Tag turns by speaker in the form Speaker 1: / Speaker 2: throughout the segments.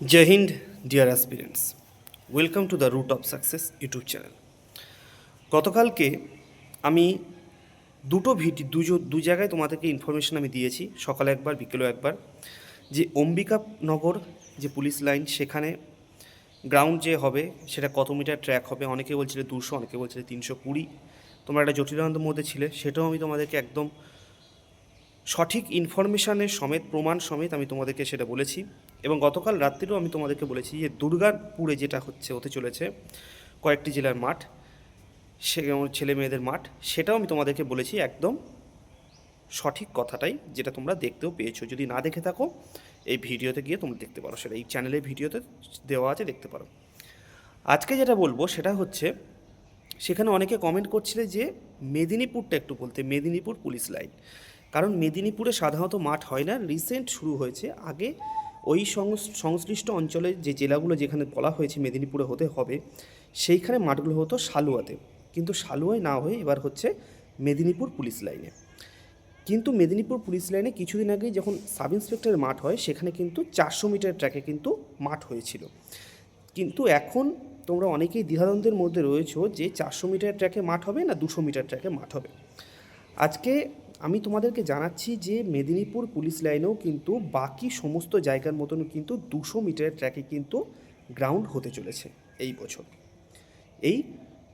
Speaker 1: Jai Hind dear aspirants welcome to the root of success YouTube channel গতকালকে আমি দুটো video দুজো দু জায়গায় তোমাদেরকে ইনফরমেশন আমি দিয়েছি। সকালে একবার, বিকেলেও একবার। যে অম্বিকানগর যে পুলিশ লাইন, সেখানে গ্রাউন্ড যে হবে, সেটা কত মিটার ট্র্যাক হবে? অনেকে বলছিল দুশো, অনেকে বলছিল তিনশো কুড়ি। তোমরা একটা জটিলানন্দের মধ্যে ছিলে, সেটাও আমি তোমাদেরকে একদম সঠিক ইনফরমেশানের সমেত, প্রমাণ সমেত আমি তোমাদেরকে সেটা বলেছি। এবং গতকাল রাত্রিরেও আমি তোমাদেরকে বলেছি যে দুর্গাপুরে যেটা হচ্ছে, হতে চলেছে, কয়েকটি জেলার মাঠ, সে ছেলে মেয়েদের মাঠ, সেটাও আমি তোমাদেরকে বলেছি একদম সঠিক কথাটাই, যেটা তোমরা দেখতেও পেয়েছ। যদি না দেখে থাকো, এই ভিডিওতে গিয়ে তোমরা দেখতে পারো, সেটা এই চ্যানেলের ভিডিওতে দেওয়া আছে, দেখতে পারো। আজকে যেটা বলব, সেটা হচ্ছে, সেখানে অনেকে কমেন্ট করছিলে যে মেদিনীপুরটা একটু বলতে, মেদিনীপুর পুলিশ লাইন। কারণ মেদিনীপুরে সাধারণত মাঠ হয় না রিসেন্ট শুরু হয়েছে। আগে ওই সংশ্লিষ্ট অঞ্চলে যে জেলাগুলো যেখানে বলা হয়েছে মেদিনীপুরে হতে হবে, সেইখানে মাঠগুলো হতো সালুয়াতে কিন্তু সালুয়ায় না হয়ে এবার হচ্ছে মেদিনীপুর পুলিশ লাইনে। কিন্তু মেদিনীপুর পুলিশ লাইনে কিছুদিন আগে যখন সাব ইন্সপেক্টরের মাঠ হয়, সেখানে কিন্তু চারশো মিটার ট্র্যাকে কিন্তু মাঠ হয়েছিল। কিন্তু এখন তোমরা অনেকেই দ্বিধাদ্বন্দ্বের মধ্যে রয়েছো যে চারশো মিটার ট্র্যাকে মাঠ হবে না দুশো মিটার ট্র্যাকে মাঠ হবে। আজকে আমি তোমাদেরকে জানাচ্ছি যে মেদিনীপুর পুলিশ লাইনেও কিন্তু বাকি সমস্ত জায়গার মতন কিন্তু দুশো মিটারের ট্র্যাকে কিন্তু গ্রাউন্ড হতে চলেছে এই বছর। এই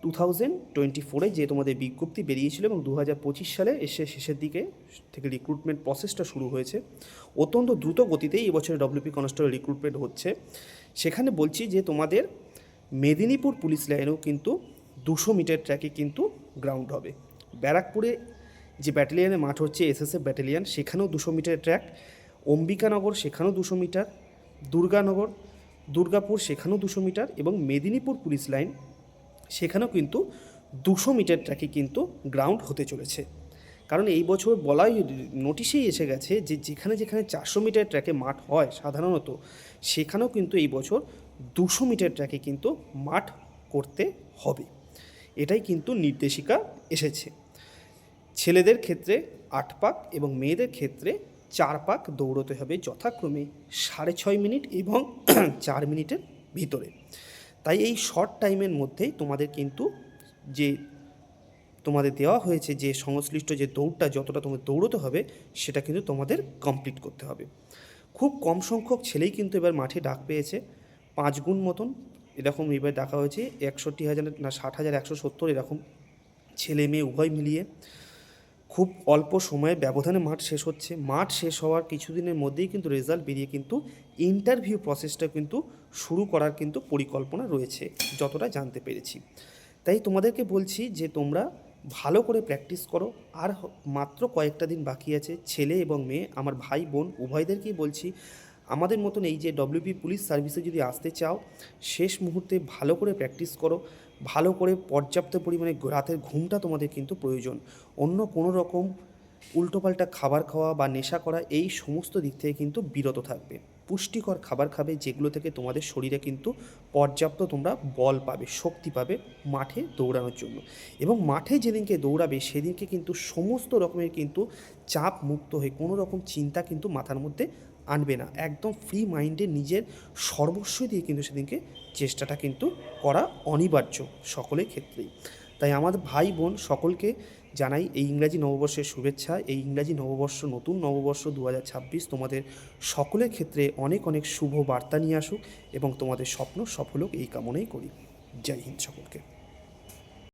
Speaker 1: টু থাউজেন্ড টোয়েন্টি ফোরে যে তোমাদের বিজ্ঞপ্তি বেরিয়েছিল এবং দু হাজার পঁচিশ সালে এসে শেষের দিকে থেকে রিক্রুটমেন্ট প্রসেসটা শুরু হয়েছে, অত্যন্ত দ্রুত গতিতেই এবছরে ডব্লিউপি কনস্টেবল রিক্রুটমেন্ট হচ্ছে। সেখানে বলছি যে তোমাদের মেদিনীপুর পুলিশ লাইনেও কিন্তু দুশো মিটার ট্র্যাকে কিন্তু গ্রাউন্ড হবে। ব্যারাকপুরে যে ব্যাটালিয়ানের মাঠ হচ্ছে এসএসএফ ব্যাটালিয়ান সেখানেও দুশো মিটার ট্র্যাক অম্বিকানগর, সেখানেও দুশো মিটার। দুর্গানগর, দুর্গাপুর, সেখানেও দুশো মিটার এবং মেদিনীপুর পুলিশ লাইন সেখানেও কিন্তু দুশো মিটার ট্র্যাকে কিন্তু গ্রাউন্ড হতে চলেছে। কারণ এই বছর বলাই নোটিশেই এসে গেছে যে যেখানে যেখানে চারশো মিটার ট্র্যাকে মাঠ হয় সাধারণত, সেখানেও কিন্তু এই বছর দুশো মিটার ট্র্যাকে কিন্তু মাঠ করতে হবে। এটাই কিন্তু নির্দেশিকা এসেছে। ছেলেদের ক্ষেত্রে আট পাক এবং মেয়েদের ক্ষেত্রে চার পাক দৌড়তে হবে যথাক্রমে সাড়ে ছয় মিনিট এবং চার মিনিটের ভিতরে। তাই এই শর্ট টাইমের মধ্যেই তোমাদের কিন্তু যে তোমাদের দেওয়া হয়েছে যে সংশ্লিষ্ট যে দৌড়টা যতটা তোমাদের দৌড়তে হবে সেটা কিন্তু তোমাদের কমপ্লিট করতে হবে। খুব কম সংখ্যক ছেলেই কিন্তু এবার মাঠে ডাক পেয়েছে, পাঁচ গুণ মতন। এরকম এবার ডাকা হয়েছে একষট্টি হাজার না ষাট হাজার একশো সত্তর এরকম ছেলে মেয়ে উভয় মিলিয়ে। খুব অল্প সময়ে ব্যবধানে মাঠ শেষ হচ্ছে। মাঠ শেষ হওয়ার কিছুদিনের মধ্যেই কিন্তু রেজাল্ট বেরিয়ে কিন্তু ইন্টারভিউ প্রসেসটা কিন্তু শুরু করার কিন্তু পরিকল্পনা রয়েছে, যতটা জানতে পেরেছি। তাই তোমাদেরকে বলছি যে তোমরা ভালো করে প্র্যাকটিস করো। আর মাত্র কয়েকটা দিন বাকি আছে। ছেলে এবং মেয়ে, আমার ভাই, বোন, উভয়দেরকেই বলছি, আমাদের মতন এই যে ডব্লিউপি পুলিশ সার্ভিসে যদি আসতে চাও, শেষ মুহূর্তে ভালো করে প্র্যাকটিস করো। ভালো করে পর্যাপ্ত পরিমাণে রাতের ঘুমটা তোমাদের কিন্তু প্রয়োজন। অন্য কোনো রকম উল্টোপাল্টা খাবার খাওয়া বা নেশা করা এই সমস্ত দিক থেকে কিন্তু বিরত থাকবে। পুষ্টিকর খাবার খাবে যেগুলো থেকে তোমাদের শরীরে কিন্তু পর্যাপ্ত তোমরা বল পাবে, শক্তি পাবে মাঠে দৌড়ানোর জন্য। এবং মাঠে যেদিনকে দৌড়াবে সেদিনকে কিন্তু সমস্ত রকমের কিন্তু চাপ মুক্ত হয়ে কোনো রকম চিন্তা কিন্তু মাথার মধ্যে আনবে না। একদম ফ্রি মাইন্ডে নিজের সর্বস্ব দিয়ে কিন্তু সেদিনকে চেষ্টাটা কিন্তু করা অনিবার্য সকলের ক্ষেত্রেই। তাই আমাদের ভাই বোন সকলকে জানাই এই ইংরাজি নববর্ষের শুভেচ্ছা, এই ইংরাজি নববর্ষ নতুন নববর্ষ দু হাজার ছাব্বিশ তোমাদের সকলের ক্ষেত্রে অনেক অনেক শুভ বার্তা নিয়ে আসুক এবং তোমাদের স্বপ্ন সফল হোক এই কামনাই করি। জয় হিন্দ সকলকে।